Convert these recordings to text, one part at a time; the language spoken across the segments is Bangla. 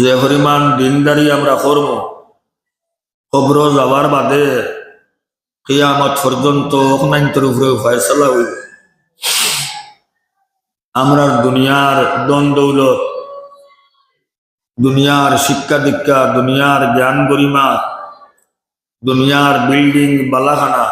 যে পরিমাণ দিনদারি আমরা করব, কবর যাবার বাদে কিয়ামত পর্যন্ত অকনান্তর উপরে ফয়সলা হইব। আমরার দুনিয়ার দন দৌলত দুনিয়ার শিক্ষা দীক্ষা, দুনিয়ার জ্ঞান গরিমা, দুনিয়ার বিল্ডিং বালাখানা,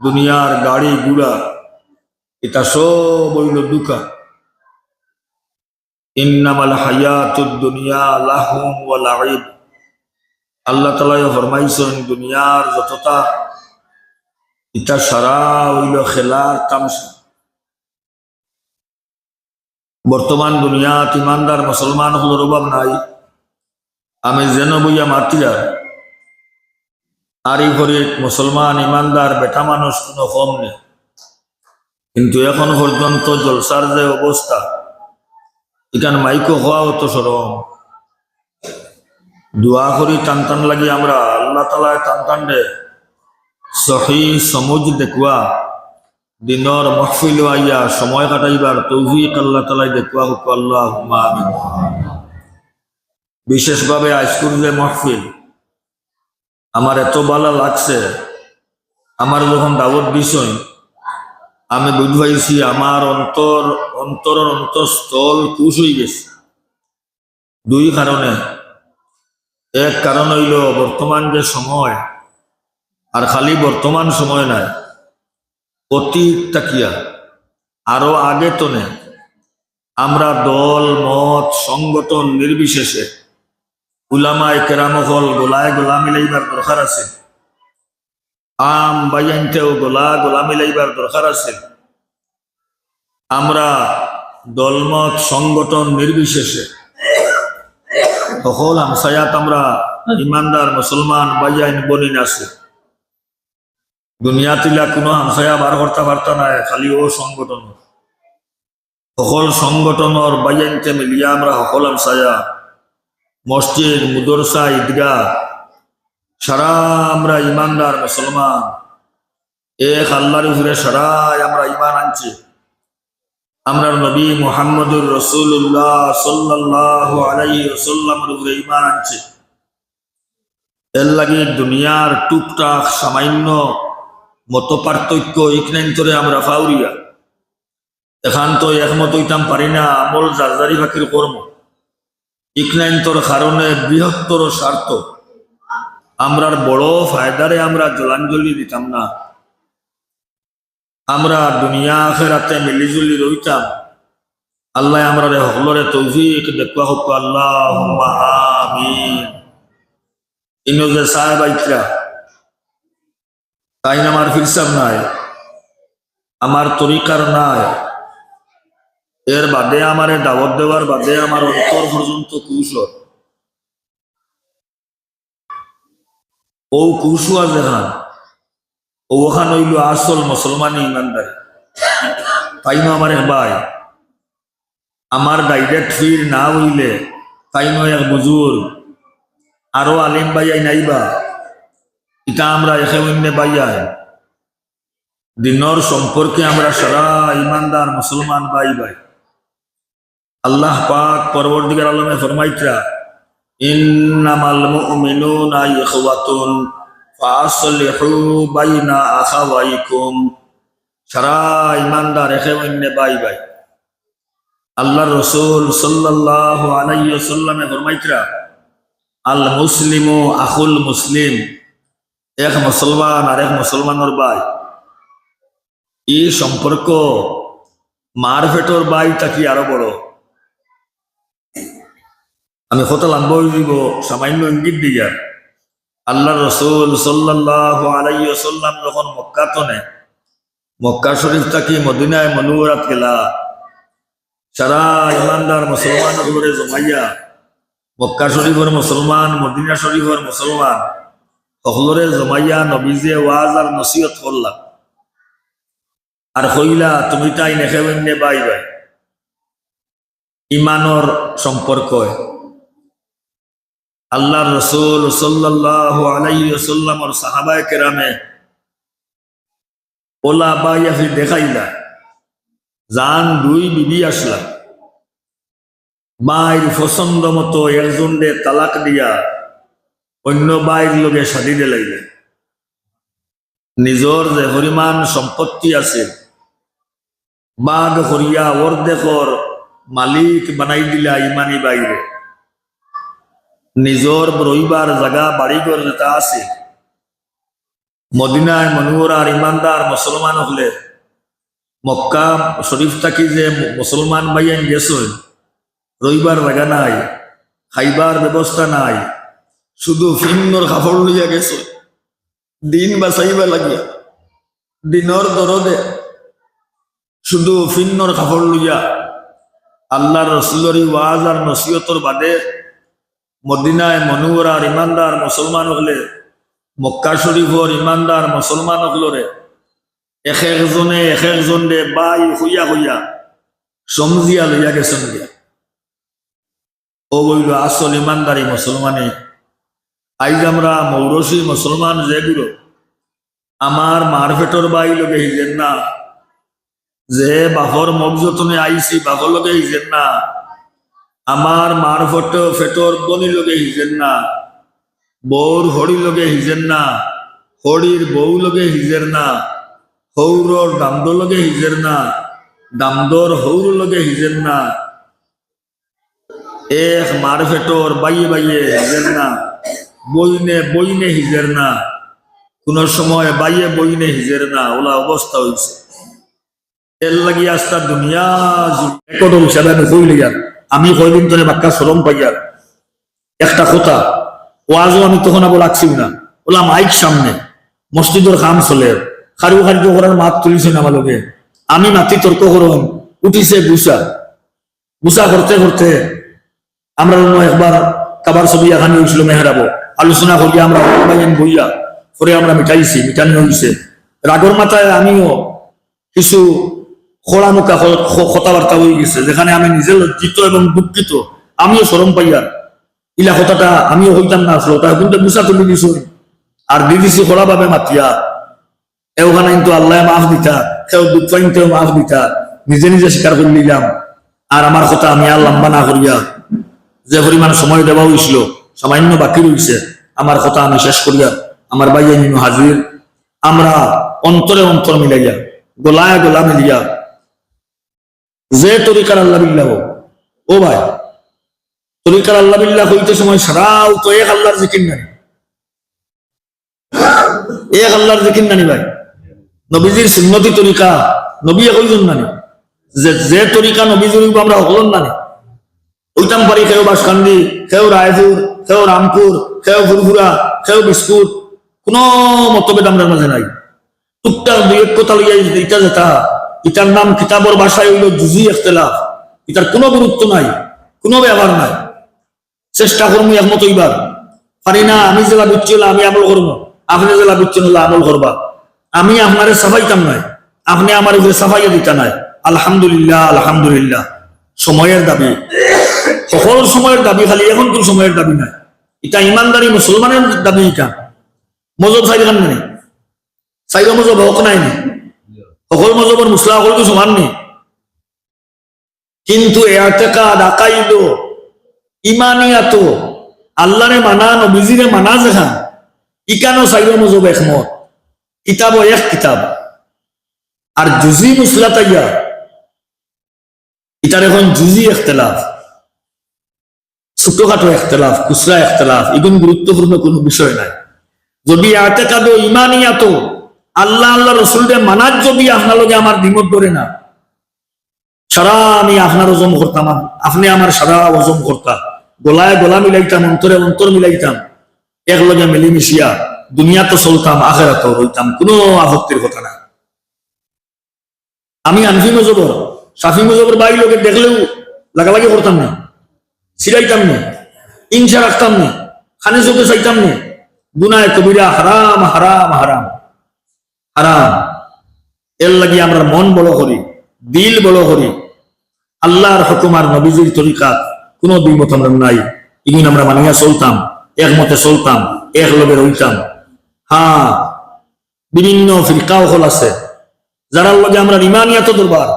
দুনিয়ার গাড়ি গুড়া এটা সব হইল দুকা। ইন্নামাল হায়াতুদ দুনিয়া লাহুম ওয়া লাইব আল্লাহ তাআলা ফরমাইছেন, দুনিয়ার যতটা এটা সারা হইল খেলার তামসা বর্তমান দুনিয়াত ইমানদার মুসলমান হলোর অভাব নাই। আমি যেন বইয়া মাতিয়া, আরি ঘরে মুসলমান ইমানদার বেটা মানুষ কোনো কম নেই। কিন্তু এখন পর্যন্ত জলসার যে অবস্থা এখানে মাইকো হওয়াও তো সরম। দোয়া করি টান টান লাগি আমরা, আল্লাহ তালায় টান টান দে। সহি সমুজ দেখুয়া দিনর মহফিল আইয়া, সময় কাটাইবার তৌফিক আল্লাহ তালাই দেখুয়া হুক আল্লাহ বিশেষভাবে আজকুর যে মহফিল আমার এত ভালো লাগছে। আমার যখন দাওয়াত বিষয় আমি বুঝবাইছি আমার অন্তর, অন্তরের অন্তঃস্থল কুশ হয়ে গেছে। দুই কারণে। এক কারণ হইল, বর্তমান যে সময়, আর খালি বর্তমান সময় নাই, অতীত তাকিয়া। আরও আগে তো আমরা দল, মত, সংগঠন নির্বিশেষে। উলামায় কেরামহল গোলায় গোলা মিলাইবার দরকার আছে। আম বাইয়ানতেও গোলা গোলা মিলাইবার দরকার আছে। আমরা দলমত সংগঠন নির্বিশেষে সকল আমসায়াত আমরা ইমানদার মুসলমান বাইয়াইন বনিন আছে দুনিয়া তিলা কোনো হামসায়া বার করতে পারত নাই খালি ও সংগঠন। সকল সংগঠনের বাইয়ানতে মিলিয়া আমরা সকল হামসায়া মসজিদ, মুদরসা, ঈদগাহ সারা আমরা ইমানদার মুসলমান। এক আল্লাহর উপরে সারাই আমরা ইমান আনছি। আমরা নবী মোহাম্মদুর রসুল্লাহ সাল্লাহ আলাই সাল্লামের উপরে ইমান আনছি। এর লাগে দুনিয়ার টুকটাক সামান্য মত পার্থক্য ইকনান্তরে আমরা ফাউরিয়া। এখান তো একমত হইতাম পারি না, আমল জারজারি ফাঁকির কর্ম। ইকনান্তর কারণে বৃহত্তর স্বার্থ। আমরার বড় ফায়দারে আমরা জলাঞ্জলি দিতাম না। আমরা দুনিয়া আখেরাতে মিলিজুলি রইতাম। আল্লাহ আমরা হলরে তৌফিক দেখবা হোক আল্লাহ আমিন। যে সাহেব আইতরা, তাই আমার ফিরসাব নাই? আমার তরিকার নাই। এর বাদে আমারে দাওয়াত দেওয়ার বাদে আমার অন্তর পর্যন্ত কৌশল। ও কুসুয়া যেখান ওখান হইল আসল মুসলমানি ইমানদারি। তাই না আমার ভাই। আমার ডাইরেক্ট ফির না হইলে তাই নয় এক বুজুর আরও আলিম বাইয়াই নাইবা। এটা আমরা একে অন্য বাইয়াই দিনর সম্পর্কে আমরা সারা ইমানদার মুসলমান ভাই বাই আল্লাহ পাক পরবর্তীকার আলমে ফরমাইত্রা ইন্নামাল মুমিনুনা ইখওয়াতুন ফাসলিহু বাইনা আখাওয়াইকুম। সারা ইমানদার একে অন্য ভাই ভাই আল্লাহ রসুল সাল্লাল্লাহু আলাইহি ওয়াসাল্লামে ফরমাইত্রা, আল মুসলিমু আখুল মুসলিম, এক মুসলমান আর এক মুসলমানের ভাই এই সম্পর্ক মার ফেটর ভাই তাকি আরও বড়? আমি কত লাম্ব দিব। সামান্য ইঙ্গিত দিয়া আল্লাহ রসুল সাল্লাহ আলাইসাল্লাম যখন মক্কা তনে মক্কা শরীফ থাকি মদিনায় মনুরাত গেলা। সারা ইমানদার মুসলমান করে জমাইয়া, মক্কা শরীফের মুসলমান, মদিনা শরীফের মুসলমান সকলরে জমাইয়া নবীজে ওয়াজ আর নসিহত করলা আর কইলা, তুমি তাই নেখেবেন বাই ইমানর সম্পর্ক আল্লাহ রসুল সাল্লাহ আলাইসাল্লামর সাহাবায় কেরামে ওলা বাইয়াফি দেখাইলা, জান দুই বিবি আসলা। বাইর পছন্দ মতো একজনরে তালাক দিয়া অন্য বাইর লোকে সাদিতে লাগবে নিজর যে পরিমাণ সম্পত্তি আছে বাঘ হরিয়া অর্ধেকর মালিক বানাই দিলা ইমানি বাইরে। নিজর রইবার জায়গা বাড়িঘর যেটা আছে। মদিনায় মনুর আর ইমানদার মুসলমান হলে, মক্কা শরীফ থাকি যে মুসলমান ভাইয়ান গেছেন রইবার জায়গা নাই খাইবার ব্যবস্থা নাই, শুধু ফিন্নর কাপড় লইয়া গেছে। দিন বাঁচাইবা লাগিয়া দিনর দরদে শুধু ফিন্নর কাপড় লইয়া আল্লাহ রসুলরি ওয়াজ আর নসিহতর বাদে মদিনায় মনুর আর ইমানদার মুসলমান হলে, মক্কা শরীফর ইমানদার মুসলমান হলরে এক একজনে এক একজনে বাই হইয়া হইয়া সমজিয়া লইয়া গেছেন গিয়া ও বইল আসল ইমানদারি মুসলমানে। আইজ আমরা মৌরসী মুসলমান যেগুলো আমার মারফেটর বাই লগে হিজেন না। যে বাফর মগজতনে আইসি বাফর লগে হিজেন না। আমার মারফট ফেটর বনি লগে হিজেন না, বৌর হরি লগে হিজেন না হরির বউ লগে হিজের না, হৌরর দামদ লগে হিজের না, দামদর হৌর লগে হিজের না। এক মারফেটর বাইয়ে বাইয়ে হিজের না, বইনে বইনে হিজের না, কোন সময় বাইয়ে বইনে হিজের না, ওলা অবস্থা হয়েছে এর লাগি আস্তা দুনিয়া আর। আমি কয়দিন ধরে বাক্কা সরম পাইয়ার একটা কথা ওয়াজও আমি তখন আবার লাগছি না। ওলা মাইক সামনে, মসজিদের কাম চলে খারু খারিজ করার মাত তুলিছেন আমার লগে আমি মাতি তর্ক করম উঠিছে গুসা গুসা করতে করতে আমরা একবার কাবার ছবি এখানে হয়েছিল মেহরাবো। আলোচনা করিয়া আমরা বইয়া পরে আমরা মিটাইছি মিটানি হয়েছে রাগর মাথায় আমিও কিছু খোলা মুখা কথাবার্তা হয়ে গেছে, যেখানে আমি নিজে লজ্জিত এবং দুঃখিত। আমিও সরম পাইয়ার। ইলা কথাটা আমিও হইতাম না আসলো তাই কিন্তু মুসা তুলি দিছ আর দিদিছি খোলা ভাবে মাতিয়া এ ওখানে কিন্তু আল্লাহ মাফ দিতা, কেউ দুঃখ পাইতেও মাফ দিতা, নিজে নিজে স্বীকার করে নিলাম। আর আমার কথা আমি আর লম্বা না করিয়া, যে পরিমাণ সময় দেওয়া হয়েছিল সামান্য বাকি রয়েছে আমার কথা আমি শেষ করিয়া, আমার বাইয়া নিনু হাজির, আমরা অন্তরে অন্তর মিলাইয়া, গোলায় গোলা মিলিয়া যে তরিকার আল্লাহ বিল্লাহ ও ভাই, তরিকার আল্লাহ বিল্লাহ হইতে সময় সারাও তো এক আল্লাহর জিকির নানি এক আল্লাহর জিকির নানি ভাই। নবীজির সুন্নতি তরিকা নবী কইজন নানি যে যে তরিকা নবীজির আমরা হলন নানি ওইতাম পারি খেও বাসকান্দি, খেও রায়পুর, খেও রামপুর, খেও ফুরফুরা, খেও বিস্কুট, কোন মতভেদ আমরা মাঝে নাই। টুকটাক দুই এক কথা লইয়া ইটা যেটা ইটার নাম কিতাবর ভাষায় হইল জুজি এখতলাফ ইটার কোনো গুরুত্ব নাই, কোনো ব্যবহার নাই। চেষ্টা করব একমত হইবার। পারি না, আমি জেলা বুঝছি হলে আমি আমল করব আপনি জেলা বুঝছেন হলে আমল করবা। আমি আপনারে সাফাইতাম নাই। আপনি আমার উপরে সাফাইয়া দিতা নাই। আলহামদুলিল্লাহ আলহামদুলিল্লাহ। সময়ের দাবি। সকল সময়ের দাবি, খালি এখন কোন সময়ের দাবি নাই। এটা ইমানদারি মুসলমানের দাবি এটা। মজব চাই খান নাই। চাইরা মজব হক নাই নি। সকল মজবর মুসলা সকল তো সমান নেই। কিন্তু ইমানিয়াত আল্লাহরে মানা নবীজিরে মানা যেখান, ইকানো চাইরা মজব একমত। কিতাব এক কিতাব। আর জুজি মুসলা তাইয়া এটার এখন জুজি এখতলাফ, ছোটখাটো এখতলাফ খুচরা এখতলাফ এগুলো গুরুত্বপূর্ণ কোনো বিষয় নাই। যদি আতেকাদ ইমানিয়াত আল্লাহ আল্লাহ রসুলদের মানার যদি আপনার লগে আমার দ্বিমত ধরে না, সারা আমি আপনার ওজন করতাম, আপনি আমার সারা ওজন করতাম গোলায় গোলা মিলাইতাম, অন্তরে অন্তর মিলাইতাম। এক লগে মিলিমিশিয়া দুনিয়া তো চলতাম আখেরাত হইতাম কোনো আপত্তির কথা না আমি আনফি মজবর, সাফি মজবর বাড়ি লোকে দেখলেও লাগালাগি করতাম না সিরাইতাম না ইনসা রাখতাম না, খানে চোখে চাইতাম না। গুনায় কবিরা হারাম হারাম হারাম। হারাম। এর লাগি আমরা মন বড় করি, দিল বড় করি। আল্লাহর হুকুম আর নবীজির তরিকা কোনো দ্বিমত আমরা নাই। এগুলো আমরা মানিয়া চলতাম, একমতে চলতাম, এক লগে রইতাম। হ্যাঁ বিভিন্ন ফিরকাও হল আছে, যারার লগে আমরা ইমানিয়াত দরবার।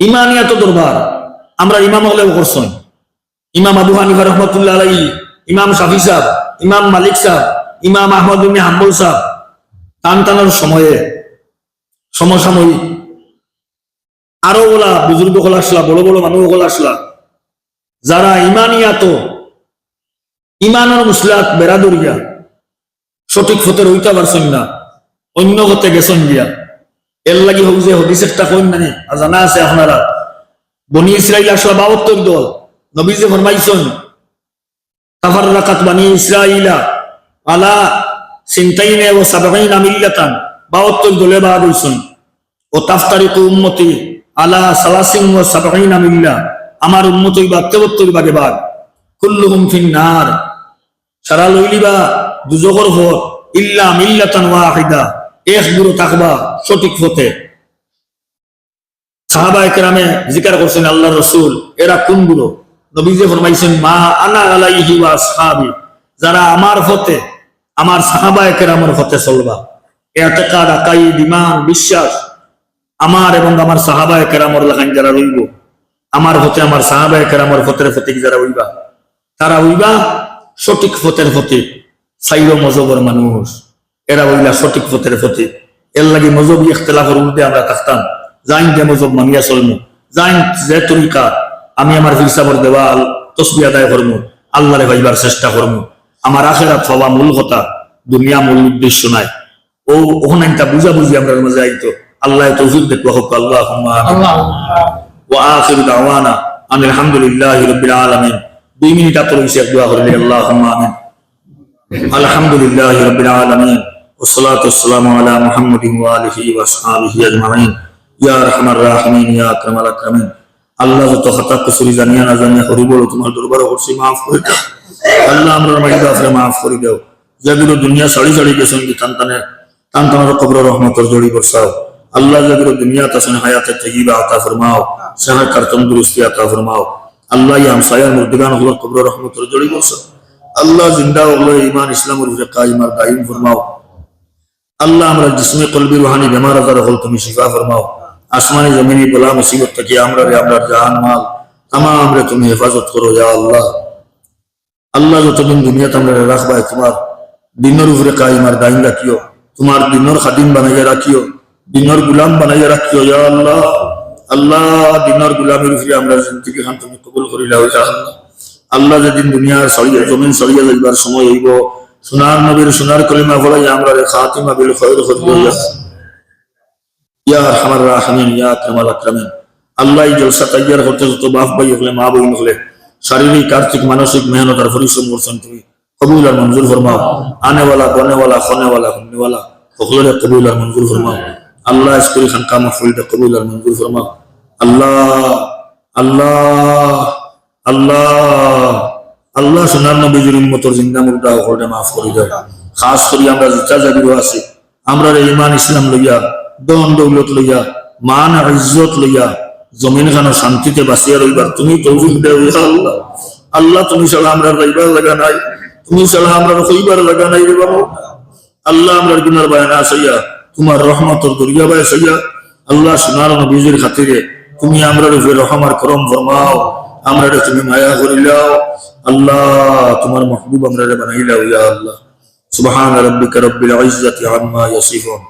ইমানিয়াত দরবার, আমরা ইমাম হলেও করছেন ইমাম আবু হানিফা রহমতুল্লাহ আলাই ইমাম শাফি সাহ ইমাম মালিক সাহ ইমাম আহমদ ইবনে হাম্বল সাহ টান টানার সময়ে সমসাময়িক আরও ওলা বুজুর্গ হল আসলা, বড় বড় মানুষ হল আসলা, যারা ইমানিয়াত ইমানের মুসলাত বেড়াদরিয়া সঠিক ফতে রইতে পারছেন না, অন্য হতে গেছেন গিয়া। এর লাগি হোক যে হদিসেরটা কইন নানি আর জানা আছে আপনারা। বনি ইসরাইল আসলা বাবত্তর দল নবীজে ফরমাইছেন, তাফার রাকাত বানি আলা সিনতাইনে ও সাবাইনা মিল্লাতান বাবত্তর দলে বাদ হইছেন। ও উম্মতি আলা সালাসিন ও সাবাইনা মিল্লা, আমার উম্মত হইবা তেবত্তর বাগে বাদ কুল্লুহুম ফিন নার সারা লইলিবা দুজগর ভোট, ইল্লা মিল্লাতান ওয়াহিদা, এক গুরু তাকবা সঠিক পথে সাহাবা একরামে জিকার করছেন আল্লাহ রসুল, এরা কোনগুলো নবীজে ফরমাইছেন, মা আনা আলাইহি ওয়া আসহাবি, যারা আমার ফতে আমার সাহাবা একরামের ফতে চলবা। এতেকাদ আকাইদ বিমান, বিশ্বাস। আমার এবং আমার সাহাবা একরামর লাগান যারা রইব, আমার হতে আমার সাহাবা একরামর ফতের ফতিক যারা হইবা, তারা উইবা সঠিক ফতের ফতে সাইর মজবর মানুষ, এরা হইলা সঠিক ফতের ফতে এর লাগি মজবি ইখতলাফের উল্টে আমরা থাকতাম। জাইন যে মজব মানিয়া চলমু জাইন যে তরিকা, আমি আমার হিসাবর দেওয়াল তসবি আদায় করমু, আল্লাহরে ভাইবার চেষ্টা করমু। আমার আখেরাত হওয়া মূল কথা দুনিয়া মূল উদ্দেশ্য নাই ও ওখানে একটা বুঝা বুঝি আমরা মাঝে আইতো আল্লাহ তৌফিক দেখবো হোক আল্লাহ واخر دعوانا ان الحمد لله رب العالمين দুই মিনিট আতর হইছে এক দোয়া করলে আল্লাহুম্মা আমিন আলহামদুলিল্লাহি রাব্বিল আলামিন والصلاه والسلام على محمد واله واصحابه اجمعين يا ارحم الراحمين يا اكرم الاكرمين আল্লাহ যত খাতা কুসুরি জানিয়া না জানিয়া করি বলো তোমার দরবারে করছি মাফ করে দাও আল্লাহ আমরা মাইদা আফরে মাফ করে দাও। যেগুলো দুনিয়া সাড়ি সাড়ি গেছেন টান টানে কবর রহমতর জড়ি বরসাও আল্লাহ যেগুলো দুনিয়া তাসনে হায়াতে তৈবা আতা ফরমাও সেহার কার তন্দুরুস্তি আতা ফরমাও। আল্লাহ ইয়াম সায়ার মুর্দিগান হলো কবর রহমতর জড়ি বরসাও আল্লাহ জিন্দা হলো ইমান ইসলামের উপরে কাইমার দাইম ফরমাও। আল্লাহ আমরা জিসমে কলবি রুহানি বেমার আজার হল তুমি শিফা ফরমাও। আসমানি জমিনি বলা মুসিবত থেকে আমরা রে, আমরা জাহান মাল তামাম রে তুমি হেফাজত করো ইয়া আল্লাহ। আল্লাহ যতদিন দুনিয়াতে আমরা রাখবাই তোমার দিনের উপরে কাইমার দাইন রাখিও, তোমার দিনের খাদিম বানাইয়া রাখিও, দিনের গুলাম বানাইয়া রাখিও, ইয়া আল্লাহ। আল্লাহ দিনের গুলামের উপরে আমরা জিন্দগি খান তুমি কবুল করিলাও ইয়া আল্লাহ আল্লাহ যেদিন দুনিয়ার সরিয়ে, জমিন সরিয়ে যাইবার সময় হইব, সোনার নবীর সোনার কলিমা ফলাই আমরা খাতিমা বিল খৈর করিব ইয়া আরহামার রাহিমিন, ইয়া আকরামাল আকরামিন। আল্লাহ জলসা তৈয়ার করতে যত বাপ ভাই হলে, মা বইন হলে শারীরিক, আর্থিক, মানসিক মেহনত আর পরিশ্রম করছেন তুমি কবুল মঞ্জুর ফরমাও। আনেওয়ালা বনেওয়ালা খনেওয়ালা হুন্নেওয়ালা সকলের কবুল মঞ্জুর ফরমাও। আল্লাহ স্কুল খান কামা ফুলটা কবুল মঞ্জুর ফরমাও। আল্লাহ আল্লাহ আল্লাহ। আল্লাহ সোনার নবীজির উম্মতর জিন্দা মুর্দা ওখানে মাফ করে দাও খাস করি আমরা জিতা জাবিরও আছি আমরা ইমান ইসলাম লইয়া দন দৌলত লইয়া মান ইজ্জত লইয়া জমিন খানো শান্তিতে বাঁচিয়া রইবার, তুমি তৌফিক আল্লাহ। আল্লাহ, তুমি সালা আমরা রইবার লাগা নাই। তুমি সালা আমরা হইবার লাগা নাই রে বাবু। আল্লাহ আমরা গুনার বায়না সইয়া তোমার রহমতর দরিয়া বায় সইয়া আল্লাহ, সোনার নবীজির খাতিরে তুমি আমরা রূপে রহমার করম ফরমাও। আমরা তুমি মায়া করিলাও আল্লাহ, তোমার মাহবুব আমরা বানাইলাও ইয়া আল্লাহ। সুবহান রাব্বিকা রাব্বিল ইজ্জাতি আম্মা ইয়াসিফুন।